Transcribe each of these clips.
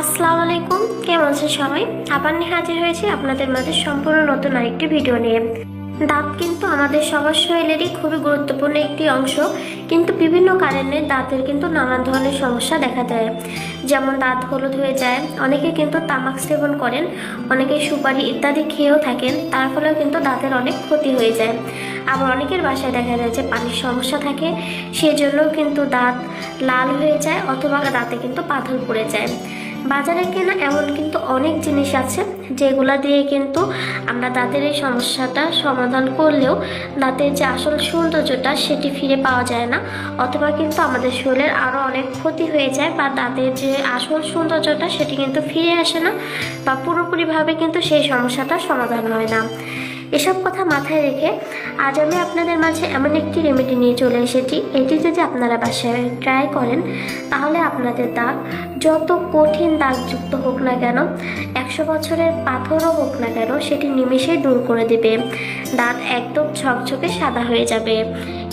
আসসালামু আলাইকুম। কেমন আছেন সবাই? আবার নিয়ে হাজির হয়েছি আপনাদের মাঝে সম্পূর্ণ নতুন আরেকটি ভিডিও নিয়ে। দাঁত কিন্তু আমাদের সবার শরীরেরই খুবই গুরুত্বপূর্ণ একটি অংশ, কিন্তু বিভিন্ন কারণে দাঁতের কিন্তু নানান ধরনের সমস্যা দেখা দেয়। যেমন দাঁত হলুদ হয়ে যায়, অনেকে কিন্তু তামাক সেবন করেন, অনেকে সুপারি ইত্যাদি খেয়েও থাকেন, তার ফলেও কিন্তু দাঁতের অনেক ক্ষতি হয়ে যায়। আবার অনেকের বাসায় দেখা যায় যে পানির সমস্যা থাকে, সেজন্যও কিন্তু দাঁত লাল হয়ে যায় অথবা দাঁতে কিন্তু পাথর পড়ে যায়। বাজারে কেনা এমন কিন্তু অনেক জিনিস আছে, যেগুলা দিয়ে কিন্তু আমরা দাঁতের এই সমস্যাটা সমাধান করলেও দাঁতের যে আসল সৌন্দর্যটা সেটি ফিরে পাওয়া যায় না। অথবা কিন্তু আমাদের শরীরের আরও অনেক ক্ষতি হয়ে যায় বা দাঁতের যে আসল সৌন্দর্যটা সেটি কিন্তু ফিরে আসে না বা পুরোপুরিভাবে কিন্তু সেই সমস্যাটা সমাধান হয় না। এসব কথা মাথায় রেখে আজ আমি আপনাদের মাঝে এমন একটি রেমেডি নিয়ে চলে এসেছি। এটি যদি আপনারা বাসায় ট্রাই করেন, তাহলে আপনাদের দাগ যত কঠিন দাগযুক্ত হোক না কেন, একশো বছরের পাথরও হোক না কেন, সেটি নিমেষেই দূর করে দেবে। দাঁত একদম ঝকঝকে সাদা হয়ে যাবে।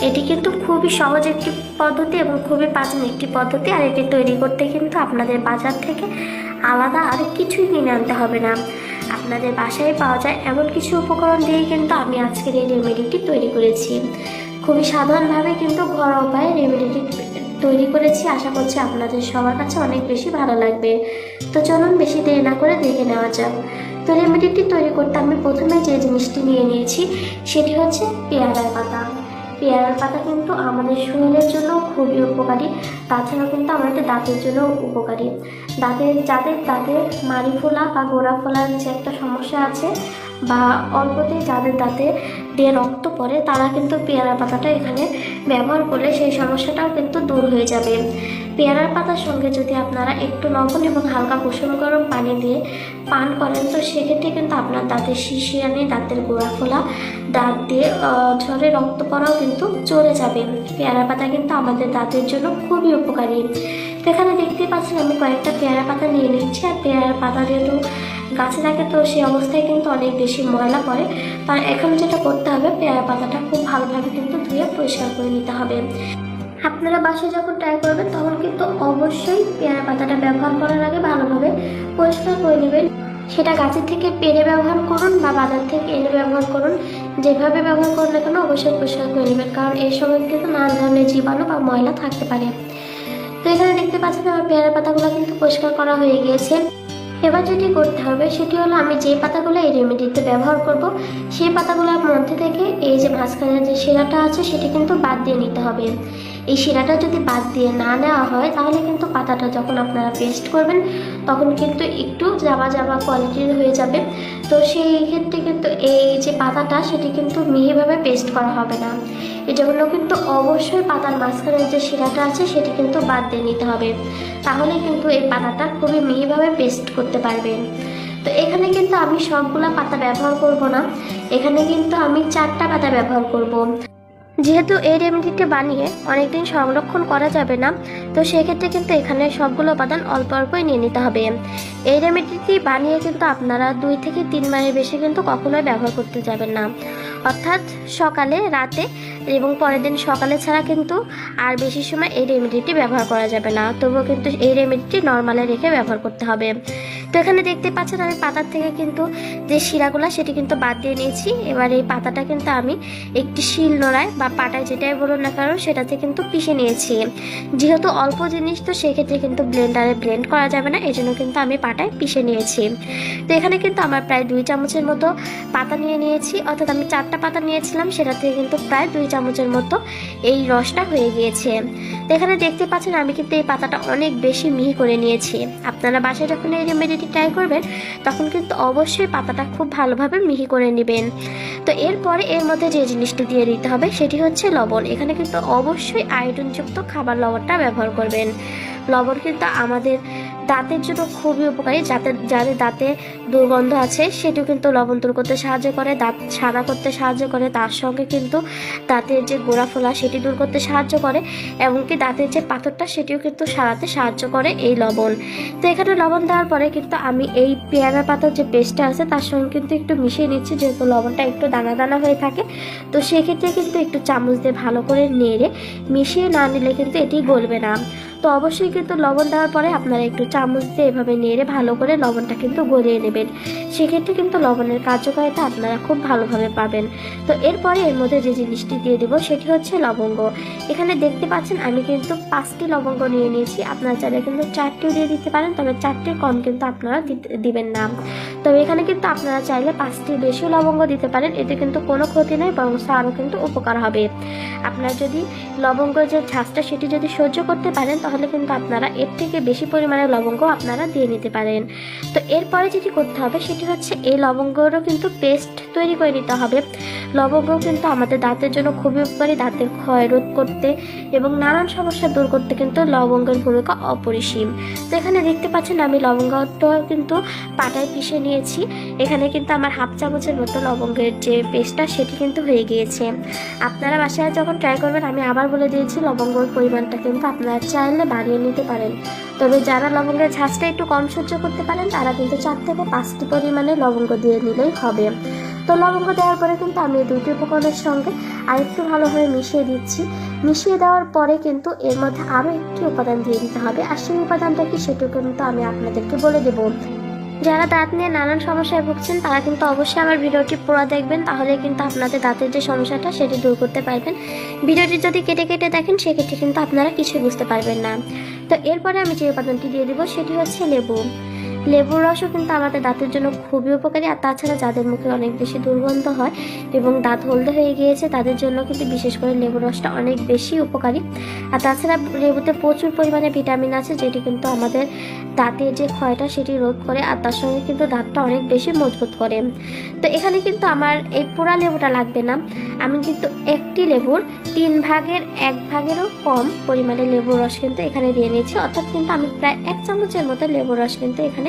এটি কিন্তু খুবই সহজ একটি পদ্ধতি এবং খুবই প্রাচীন একটি পদ্ধতি, আর এটি তৈরি করতে কিন্তু আপনাদের বাজার থেকে আলাদা আর কিছুই কিনে আনতে হবে না। আপনাদের বাসায় পাওয়া যায় এমন কিছু উপকরণ দিয়েই কিন্তু আমি আজকের এই রেমেডিটি তৈরি করেছি। খুবই সাধারণভাবে কিন্তু ঘরোয়া উপায়ে রেমেডিটি তৈরি করেছি। আশা করছি আপনাদের সবার কাছে অনেক বেশি ভালো লাগবে। তো চলুন বেশি দেরি না করে দেখে নেওয়া যাক। তো রেমেডিটি তৈরি করতে আমি প্রথমে যে জিনিসটি নিয়ে নিয়েছি, সেটি হচ্ছে পেয়ারার পাতা। পেয়ারার পাতা কিন্তু আমাদের শরীরের জন্য খুবই উপকারী। তাছাড়াও কিন্তু আমাদের দাঁতের জন্য উপকারী। দাঁতের যাদের দাঁতে মাড়ি ফোলা বা গোড়া ফোলার যে একটা সমস্যা আছে বা অল্পতে যাদের দাঁতে দিয়ে রক্ত পড়ে, তারা কিন্তু পেয়ারা পাতাটা এখানে ব্যবহার করলে সেই সমস্যাটাও কিন্তু দূর হয়ে যাবে। পেয়ারার পাতার সঙ্গে যদি আপনারা একটু লবণ এবং হালকা কুসুম গরম পানি দিয়ে পান করেন, তো সেক্ষেত্রে কিন্তু আপনার দাঁতের শিশিরানি, দাঁতের গোড়া ফোলা, দাঁত দিয়ে ঝরে রক্ত পড়াও কিন্তু চলে যাবে। পেয়ারা পাতা কিন্তু আমাদের দাঁতের জন্য খুবই উপকারী। এখানে দেখতে পাচ্ছেন, আমি কয়েকটা পেয়ারা পাতা নিয়ে নিচ্ছি। আর পেয়ারার পাতা যেহেতু গাছে থাকে, তো সেই অবস্থায় কিন্তু অনেক বেশি ময়লা পড়ে। তার এখন যেটা করতে হবে, পেয়ারা পাতাটা খুব ভালোভাবে কিন্তু ধুয়ে পরিষ্কার করে নিতে হবে। আপনারা বাসায় যখন ট্রাই করবেন, তখন কিন্তু অবশ্যই পেয়ারা পাতাটা ব্যবহার করার আগে ভালোভাবে পরিষ্কার করে নেবেন। সেটা গাছের থেকে পেরে ব্যবহার করুন বা বাজার থেকে এনে ব্যবহার করুন। যেভাবে ব্যবহার করুন না কেন, অবশ্যই পরিষ্কার করে নেবেন। কারণ এর সময় কিন্তু নানা ধরনের জীবাণু বা ময়লা থাকতে পারে। তো এখানে দেখতে পাচ্ছেন আমার পেয়ারা পাতাগুলো কিন্তু পরিষ্কার করা হয়ে গিয়েছে। এবার যেটি করতে হবে, সেটি হলো আমি যে পাতাগুলো এই রেমেডিতে ব্যবহার করব, সেই পাতাগুলোর মধ্যে থেকে এই যে মাঝখানে যে শিরাটা আছে, সেটি কিন্তু বাদ দিয়ে নিতে হবে। এই শিরাটা যদি বাদ দিয়ে না নেওয়া হয়, তাহলে কিন্তু পাতাটা যখন আপনারা পেস্ট করবেন, তখন কিন্তু একটু জাবা জাবা কোয়ালিটির হয়ে যাবে। তো সেই ক্ষেত্রে কিন্তু এই যে পাতাটা, সেটি কিন্তু মিহিভাবে পেস্ট করা হবে না। জন্য কিন্তু অবশ্যই পাতার মাঝখানে যে শিরাটা আছে, সেটি কিন্তু বাদ দিয়ে নিতে হবে। তাহলে কিন্তু এই পাতাটা খুবই মিহিভাবে পেস্ট করতে পারবেন তো এখানে কিন্তু আমি সবগুলা পাতা ব্যবহার করব না। এখানে কিন্তু আমি চারটা পাতা ব্যবহার করব। যেহেতু এই রেমেডিটি বানিয়ে অনেকদিন সংরক্ষণ করা যাবে না, তো সেক্ষেত্রে কিন্তু এখানে সবগুলো উপাদান অল্প অল্পই নিয়ে নিতে হবে। এই রেমেডিটি বানিয়ে কিন্তু আপনারা দুই থেকে তিন মাসের বেশি কিন্তু কখনোই ব্যবহার করতে যাবেন না। অর্থাৎ সকালে, রাতে এবং পরের দিন সকালে ছাড়া কিন্তু আর বেশি সময় এই রেমেডিটি ব্যবহার করা যাবে না। তবুও কিন্তু এই রেমেডিটি নর্মালে রেখে ব্যবহার করতে হবে। তো এখানে দেখতে পাচ্ছেন আমি পাতার থেকে কিন্তু যে শিরাগুলো সেটি কিন্তু বাদ দিয়ে নিয়েছি। এবার এই পাতাটা কিন্তু আমি একটি শিল নোড়ায় বা পাটায় যেটাই বলুন না কারণ সেটাতে কিন্তু পিষে নিয়েছি। যেহেতু অল্প জিনিস, তো সেক্ষেত্রে কিন্তু ব্লেন্ডারে ব্লেন্ড করা যাবে না এই জন্য কিন্তু আমি পাটায় পিষে নিয়েছি। তো এখানে কিন্তু আমার প্রায় দুই চামচের মতো পাতা নিয়ে নিয়েছি। অর্থাৎ আমি চারটা পাতা নিয়েছিলাম, সেটা থেকে কিন্তু প্রায় দুই চামচের মতো এই রসটা হয়ে গিয়েছে। তো এখানে দেখতে পাচ্ছেন, আমি কিন্তু এই পাতাটা অনেক বেশি মিহি করে নিয়েছি। আপনারা বাসায় যখন এই রেমেডিটি ট্রাই করবেন, তখন কিন্তু অবশ্যই পাতাটা খুব ভালোভাবে মিহি করে নেবেন। তো এরপরে এর মধ্যে যে জিনিসটি দিয়ে দিতে হবে, সেটি হচ্ছে লবণ। এখানে কিন্তু অবশ্যই আয়োডিনযুক্ত খাবার লবণটা ব্যবহার করবেন। লবণ কিন্তু আমাদের দাঁতের জন্য খুবই উপকারী। যাতে যাদের দাঁতে দুর্গন্ধ আছে, সেটিও কিন্তু লবণ দূর করতে সাহায্য করে, দাঁত সাদা করতে সাহায্য করে, তার সঙ্গে কিন্তু দাঁতের যে গোড়া ফোলা সেটি দূর করতে সাহায্য করে, এমনকি দাঁতের যে পাথরটা সেটিও কিন্তু সারাতে সাহায্য করে এই লবণ। তো এখানে লবণ দেওয়ার পরে কিন্তু আমি এই পেয়ারা পাতার যে পেস্টটা আছে, তার সঙ্গে কিন্তু একটু মিশিয়ে নিচ্ছি, যেহেতু লবণটা একটু দানা দানা হয়ে থাকে। তো সেক্ষেত্রে কিন্তু একটু চামচ দিয়ে ভালো করে নেড়ে, মিশিয়ে না নিলে কিন্তু এটি গলবে না। তো অবশ্যই কিন্তু লবণ দেওয়ার পরে আপনারা একটু চামচ দিয়ে এভাবে নেড়ে ভালো করে লবণটা কিন্তু গলিয়ে নেবেন। সেক্ষেত্রে কিন্তু লবণের কার্যকারিতা আপনারা খুব ভালোভাবে পাবেন। তো এরপরে এর মধ্যে যে জিনিসটি দিয়ে দেবো সেটি হচ্ছে লবঙ্গ। এখানে দেখতে পাচ্ছেন আমি কিন্তু পাঁচটি লবঙ্গ নিয়ে নিয়েছি। আপনারা চাইলে কিন্তু চারটিও দিয়ে দিতে পারেন, তবে চারটির কম কিন্তু আপনারা দিবেন না। তবে এখানে কিন্তু আপনারা চাইলে পাঁচটি বেশি লবঙ্গ দিতে পারেন, এতে কিন্তু কোনো ক্ষতি নয় বরং আরও কিন্তু উপকার হবে। আপনারা যদি লবঙ্গ যে ঝাঁজটা সেটি যদি সহ্য করতে পারেন তাহলে কিন্তু আপনারা এর থেকে বেশি পরিমাণে লবঙ্গ আপনারা দিয়ে নিতে পারেন। তো এরপরে যেটি করতে হবে, সেটি হচ্ছে এই লবঙ্গরও কিন্তু পেস্ট তৈরি করে নিতে হবে। লবঙ্গ কিন্তু আমাদের দাঁতের জন্য খুবই উপকারী, দাঁতের ক্ষয় রোধ করতে এবং নানান সমস্যা দূর করতে কিন্তু লবঙ্গের ভূমিকা অপরিসীম। তো এখানে দেখতে পাচ্ছেন আমি লবঙ্গটা কিন্তু পাটায় পিষে নিয়েছি। এখানে কিন্তু আমার হাফ চামচের মতো লবঙ্গের যে পেস্টটা সেটি কিন্তু হয়ে গিয়েছে। আপনারা বাসায় যখন ট্রাই করবেন, আমি আবার বলে দিয়েছি, লবঙ্গর পরিমাণটা কিন্তু আপনারা চাইলে বাড়িয়ে নিতে পারেন। তবে যারা লবঙ্গের ঝাঁজটা একটু কম সহ্য করতে পারেন, তারা কিন্তু চার থেকে পাঁচটি পরিমাণে লবঙ্গ দিয়ে নিলেই হবে। তো লবঙ্গ দেওয়ার পরে কিন্তু আমি দুটি উপকরণের সঙ্গে আরেকটু ভালোভাবে মিশিয়ে দিচ্ছি। মিশিয়ে দেওয়ার পরে কিন্তু এর মধ্যে আরও একটি উপাদান দিয়ে দিতে হবে। আর সেই উপাদানটা কি সেটুকু কিন্তু আমি আপনাদেরকে বলে দেবো। যারা দাঁত নিয়ে নানান সমস্যায় ভুগছেন, তারা কিন্তু অবশ্যই আমার ভিডিওটি পুরো দেখবেন। তাহলে কিন্তু আপনাদের দাঁতের যে সমস্যাটা, সেটি দূর করতে পারবেন। ভিডিওটি যদি কেটে কেটে দেখেন, সেক্ষেত্রে কিন্তু আপনারা কিছুই বুঝতে পারবেন না। তো এরপরে আমি যে উপাদানটি দিয়ে দেবো, সেটি হচ্ছে লেবু। লেবুর রসও কিন্তু আমাদের দাঁতের জন্য খুবই উপকারী, আর তাছাড়া যাদের মুখে অনেক বেশি দুর্গন্ধ হয় এবং দাঁত হলদে হয়ে গিয়েছে, তাদের জন্য কিন্তু বিশেষ করে লেবুর রসটা অনেক বেশি উপকারী। আর তাছাড়া লেবুতে প্রচুর পরিমাণে ভিটামিন আছে, যেটি কিন্তু আমাদের দাঁতের যে ক্ষয়টা সেটি রোধ করে, আর তার সঙ্গে কিন্তু দাঁতটা অনেক বেশি মজবুত করে। তো এখানে কিন্তু আমার এই পোড়া লেবুটা লাগবে না। আমি কিন্তু একটি লেবুর তিন ভাগের এক ভাগেরও কম পরিমাণে লেবুর রস কিন্তু এখানে দিয়ে নিয়েছি অর্থাৎ কিন্তু আমি প্রায় এক চামচের মতো লেবুর রস কিন্তু এখানে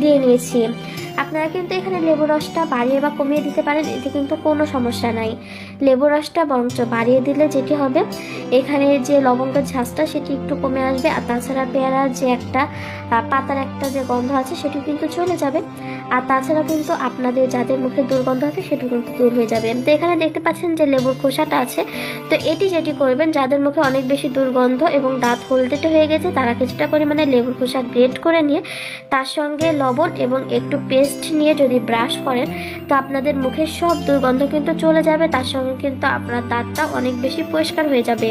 দিয়ে নিয়েছি। আপনারা কিন্তু এখানে লেবু রসটা বাড়িয়ে বা কমিয়ে দিতে পারেন, এতে কিন্তু কোনো সমস্যা নাই। লেবু রসটা বরঞ্চ বাড়িয়ে দিলে যেটি হবে, এখানে যে লবঙ্গের ঝাঁসটা সেটি একটু কমে আসবে, আর তাছাড়া পেয়ারার যে একটা পাতার একটা যে গন্ধ আছে সেটি কিন্তু চলে যাবে। আর তাছাড়া কিন্তু আপনাদের যাদের মুখে দুর্গন্ধ আছে সেটি কিন্তু দূর হয়ে যাবে। তো এখানে দেখতে পাচ্ছেন যে লেবুর খোসাটা আছে। তো এটি যেটি করবেন, যাদের মুখে অনেক বেশি দুর্গন্ধ এবং দাঁত হলদেটে হয়ে গেছে, তারা কিছুটা পরিমাণে লেবুর খোসা গ্রেট করে নিয়ে, তার সঙ্গে লবণ এবং একটু পেস্ট নিয়ে যদি ব্রাশ করেন, তো আপনাদের মুখের সব দুর্গন্ধ কিন্তু চলে যাবে। তার সঙ্গে কিন্তু আপনার দাঁতটা অনেক বেশি পরিষ্কার হয়ে যাবে।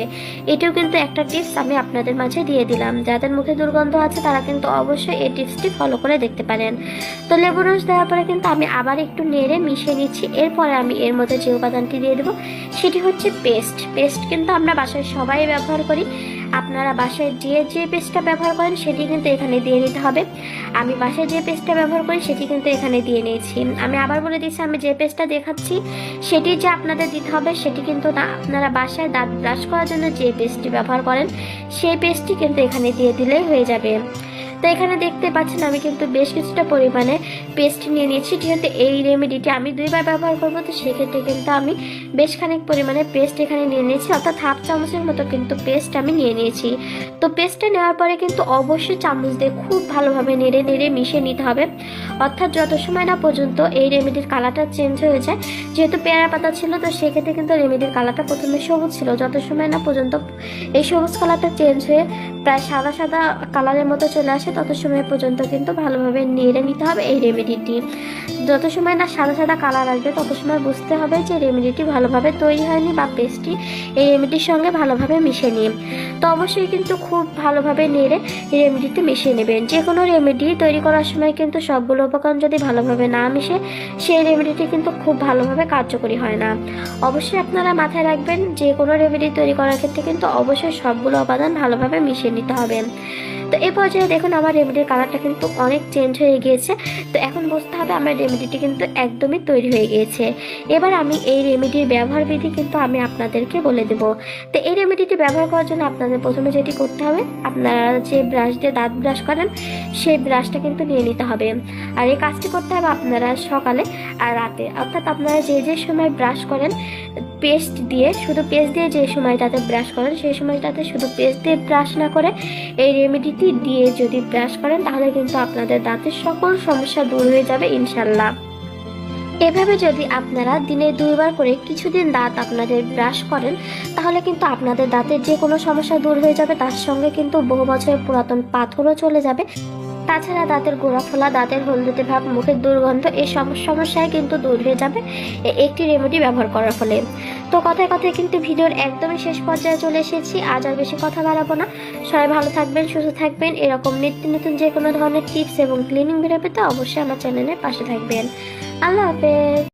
এটিও কিন্তু একটা টিপস আমি আপনাদের মাঝে দিয়ে দিলাম। যাদের মুখে দুর্গন্ধ আছে, তারা কিন্তু অবশ্যই এই টিপসটি ফলো করে দেখতে পারেন। তো লেবু রস দেওয়ার পরে কিন্তু আমি আবার একটু নেড়ে মিশিয়ে নিচ্ছি। এরপরে আমি এর মধ্যে যে উপাদানটি দিয়ে দেবো, সেটি হচ্ছে পেস্ট পেস্ট কিন্তু আমরা বাসায় সবাই ব্যবহার করি। আপনারা বাসায় যে যে পেস্টটা ব্যবহার করেন, সেটি কিন্তু এখানে দিয়ে নিতে হবে। আমি বাসায় যে পেস্টটা ব্যবহার করি, সেটি কিন্তু এখানে দিয়ে নিয়েছি। আমি আবার বলে দিচ্ছি, আমি যে পেস্টটা দেখাচ্ছি, সেটি যে আপনাদের দিতে হবে, সেটি কিন্তু আপনারা বাসায় দাঁত ব্রাশ করার জন্য যে পেস্টটি ব্যবহার করেন, সেই পেস্টটি কিন্তু এখানে দিয়ে দিলেই হয়ে যাবে। তো এখানে দেখতে পাচ্ছেন আমি কিন্তু বেশ কিছুটা পরিমাণে পেস্ট নিয়ে নিয়েছি। যেহেতু এই রেমেডিটি আমি দুইবার ব্যবহার করব, তো সেক্ষেত্রে কিন্তু আমি বেশ খানিক পরিমাণে পেস্ট এখানে নিয়ে নিয়েছি। অর্থাৎ হাফ চামচের মতো কিন্তু পেস্ট আমি নিয়ে নিয়েছি। তো পেস্টটা নেওয়ার পরে কিন্তু অবশ্যই চামচ দিয়ে খুব ভালোভাবে নেড়ে নেড়ে মিশিয়ে নিতে হবে। অর্থাৎ যত সময় না পর্যন্ত এই রেমেডির কালারটা চেঞ্জ হয়ে যায়, যেহেতু পেয়ারা পাতা ছিল, তো সেক্ষেত্রে কিন্তু রেমেডির কালারটা প্রথমে সবুজ ছিল। যত সময় না পর্যন্ত এই সবুজ কালারটা চেঞ্জ হয়ে প্রায় সাদা সাদা কালারের মতো চলে আসে তত সময় পর্যন্ত কিন্তু ভালোভাবে নেড়ে নিতে হবে এই রেমেডিটি যত সময় না সাদা সাদা কালার আসবে, তত সময় বুঝতে হবে যে রেমেডিটি ভালোভাবে তৈরি হয়নি বা পেস্টটি এই রেমেডির সঙ্গে ভালোভাবে মিশে নিয়ে তো অবশ্যই কিন্তু খুব ভালোভাবে নেড়ে রেমেডিটি মিশিয়ে নেবেন। যে কোনো রেমেডি তৈরি করার সময় কিন্তু সবগুলো উপকরণ যদি ভালোভাবে না মিশে, সেই রেমেডিটি কিন্তু খুব ভালোভাবে কার্যকরী হয় না। অবশ্যই আপনারা মাথায় রাখবেন যে কোনো রেমেডি তৈরি করার ক্ষেত্রে কিন্তু অবশ্যই সবগুলো উপাদান ভালোভাবে মিশিয়ে নিতে হবে। তো এই পর্যায়ে দেখুন আমার রেমেডির কালারটা কিন্তু অনেক চেঞ্জ হয়ে গিয়েছে। তো এখন বুঝতে হবে, আমার রেমেডিটি কিন্তু একদমই তৈরি হয়ে গিয়েছে। এবার আমি এই রেমেডির ব্যবহার বিধি কিন্তু আমি আপনাদেরকে বলে দেব। তো এই রেমেডিটি ব্যবহার করার জন্য আপনাদের প্রথমে যেটি করতে হবে, আপনারা যে ব্রাশ দিয়ে দাঁত ব্রাশ করেন, সেই ব্রাশটা কিন্তু নিয়ে নিতে হবে। আর এই কাজটি করতে হবে আপনারা সকালে আর রাতে। অর্থাৎ আপনারা যে যে সময় ব্রাশ করেন পেস্ট দিয়ে, শুধু পেস্ট দিয়ে যে সময়টাতে ব্রাশ করেন, সেই সময়টাতে শুধু পেস্ট দিয়ে ব্রাশ না করে এই রেমেডিটি দিয়ে যদি ব্রাশ করেন, তাহলে কিন্তু আপনাদের দাঁতের সকল সমস্যা দূর হয়ে যাবে ইনশাল্লাহ এভাবে যদি আপনারা দিনে দুইবার করে কিছুদিন দাঁত আপনাদের ব্রাশ করেন, তাহলে কিন্তু আপনাদের দাঁতের যে কোনো সমস্যা দূর হয়ে যাবে, তার সঙ্গে কিন্তু বহু বছরের পুরাতন পাথরও চলে যাবে। তাছাড়া দাঁতের গোড়া ফোলা, দাঁতের হলদেটে ভাব, মুখের দুর্গন্ধ এই সমস্যায় কিন্তু দূর হয়ে যাবে একটি রেমেডি ব্যবহার করার ফলে। তো কথায় কথায় কিন্তু ভিডিওর একদমই শেষ পর্যায়ে চলে এসেছি। আজ আর বেশি কথা বাড়াবো না। সবাই ভালো থাকবেন, সুস্থ থাকবেন। এরকম নিত্য নতুন যে কোনো ধরনের টিপস এবং ক্লিনিং বেরোবে তো অবশ্যই আমার চ্যানেলের পাশে থাকবেন। আল্লাহ হাফেজ।